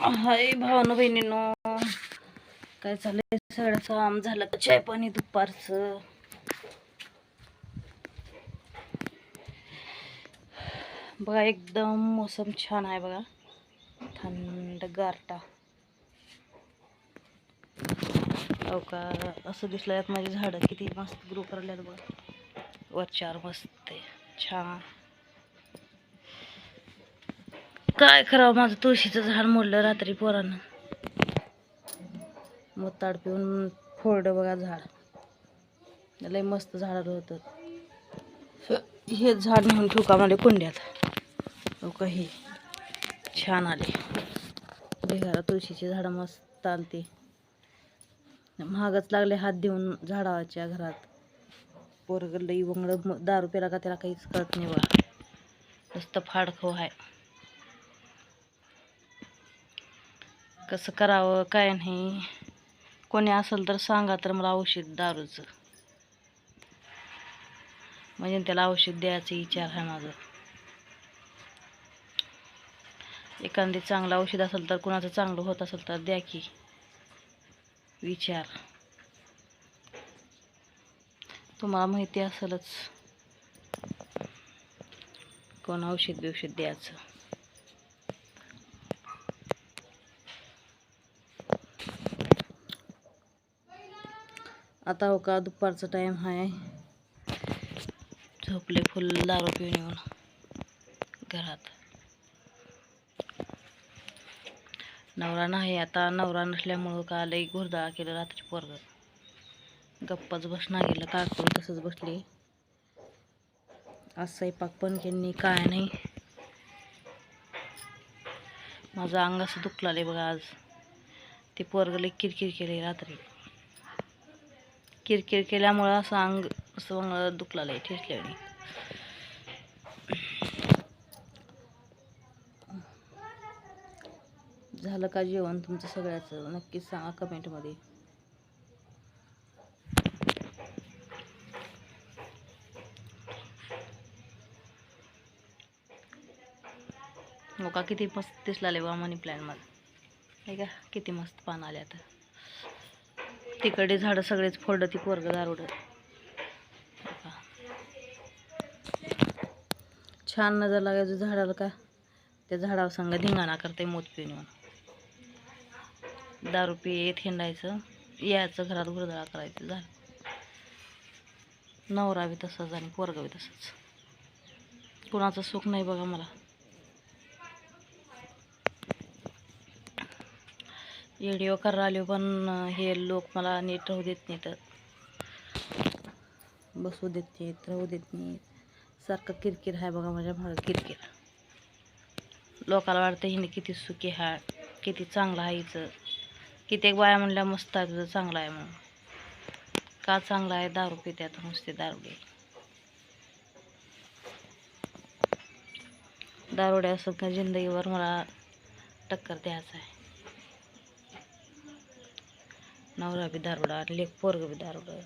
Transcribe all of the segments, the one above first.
हाय भावानं बहिणीनो. काय चाललंय? सगळं काम झालं का? चाय पाणी दुपारचं. बघा एकदम मोसम छान आहे बघा. थंड गारटा. हो का असं दिसलं यात माझी झाडं किती मस्त ग्रो करल्यात बघा. वरच्यावर मस्त आहे. छान. काय करावं? माझं तुळशीचं झाड मोडलं रात्री पोरानं. मुताड पिऊन फोडलं बघा झाड. लय मस्त झाड होतं. हे झाड म्हणून ठेवू का मला कुंड्यात? लोक हे छान आले. ढेगारा तुळशीची झाडं मस्त आणते. महागच लागले हात देऊन झाडाच्या घरात. पोरग लई वंगड दारू प्याला का त्याला काहीच कळत नाही बघा नुसतं फाडखो आहे कसं करावं काय नाही. कोणी असेल तर सांगा तर मला औषध दारूचं. म्हणजे त्याला औषध द्यायचा विचार आहे माझं. एखादी चांगलं औषध असेल तर कुणाचं चांगलं होत असेल तर द्या की. विचार. तुम्हाला माहिती असेलच. कोण औषध बिवषध द्यायचं? आता हो का दुपारचा टाईम आहे झोपले फुल दारू पिऊन येऊन घरात. नवरा नाही आता नवरा नसल्यामुळं का लई घुरदाळा केलं रात्री पोरग. गप्पाच बसणार गेलं काकून तसंच बसली. आज स्वयंपाक पण केली काय नाही. माझं अंग असं दुखलं बघा आज. ते पोरग लई किरकिर केली रात्री. किरकिर केल्यामुळं असं अंग असं अंग आहे ठेसल्याने झालं का जेवण तुमचं सगळ्याचं? नक्कीच सांगा कमेंटमध्ये. हो का? किती मस्त दिसला बा मनी प्लॅनमध्ये हे का? किती मस्त पान आले आता. तिकडे झाडं सगळेच फोडलं ती पोरग दारुड. छान नजर लागायचं झाडाला का त्या झाडावर संग धिंगाणा करते मोत पिऊन दारू पिये हिंडायचं. यायचं घरात गुरदळा करायचं झालं नवरावी तसंच आणि पोरगावी तसंच. कुणाचं सुख नाही बघा मला. व्हिडिओ करायला आले पण हे लोक मला नीट राहू देत नाहीत. बसू देत नाहीत राहू देत नाहीत. सारखं किरकिर आहे बघा माझ्या मागं किरकिर. लोकाला वाटतं हिने किती सुखी आहे किती चांगलं आहे हिचं. कित्येक बाया म्हणल्या मस्त आहे तुझं चांगलं आहे म्हणून. का चांगलं आहे? दारू पित्यात नुसते दारुडे दारुड्या असं का जिंदगीवर मला टक्कर द्यायचं आहे. नवरा बी दारुडा लेक पोरग बी दारुडा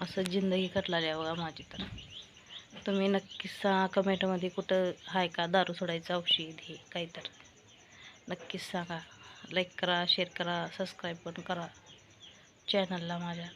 असं जिंदगी कटलेली आहे बघा माझी तर. तुम्ही नक्कीच सांगा कमेंटमध्ये कुठं आहे का? दारू सोडायचं औषध हे काही तर. नक्कीच सांगा. लाईक करा शेअर करा सबस्क्राईब पण करा. चॅनलला माझ्या.